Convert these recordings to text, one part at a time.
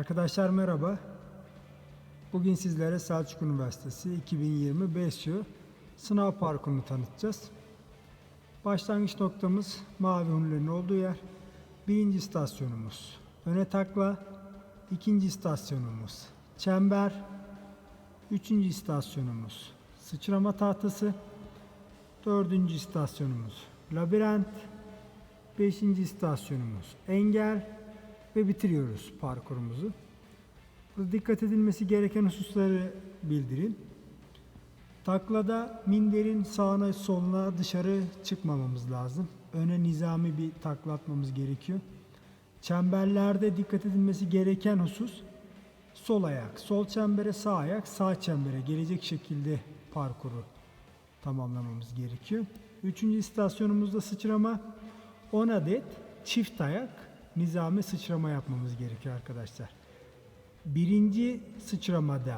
Arkadaşlar merhaba. Bugün sizlere Selçuk Üniversitesi 2020 BSU sınav parkurunu tanıtacağız. Başlangıç noktamız mavi hunlerin olduğu yer. Birinci istasyonumuz öne takla. ikinci istasyonumuz çember. Üçüncü istasyonumuz sıçrama tahtası. Dördüncü istasyonumuz labirent. Beşinci istasyonumuz engel ve bitiriyoruz parkurumuzu. Burada dikkat edilmesi gereken hususları bildirin. Taklada minderin sağına soluna dışarı çıkmamamız lazım. Öne nizami bir takla atmamız gerekiyor. Çemberlerde dikkat edilmesi gereken husus sol ayak, sol çembere sağ ayak, sağ çembere gelecek şekilde parkuru tamamlamamız gerekiyor. Üçüncü istasyonumuzda sıçrama 10 adet çift ayak nizami sıçrama yapmamız gerekiyor arkadaşlar. Birinci sıçramada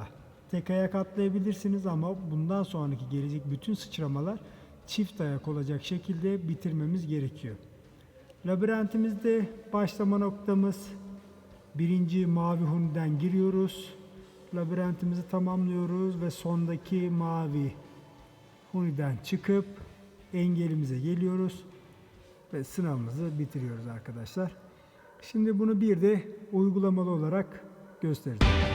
tek ayak atlayabilirsiniz ama bundan sonraki gelecek bütün sıçramalar çift ayak olacak şekilde bitirmemiz gerekiyor. Labirentimizde başlama noktamız birinci mavi huniden giriyoruz. Labirentimizi tamamlıyoruz ve sondaki mavi huniden çıkıp engelimize geliyoruz ve sınavımızı bitiriyoruz arkadaşlar. Şimdi bunu bir de uygulamalı olarak göstereceğim.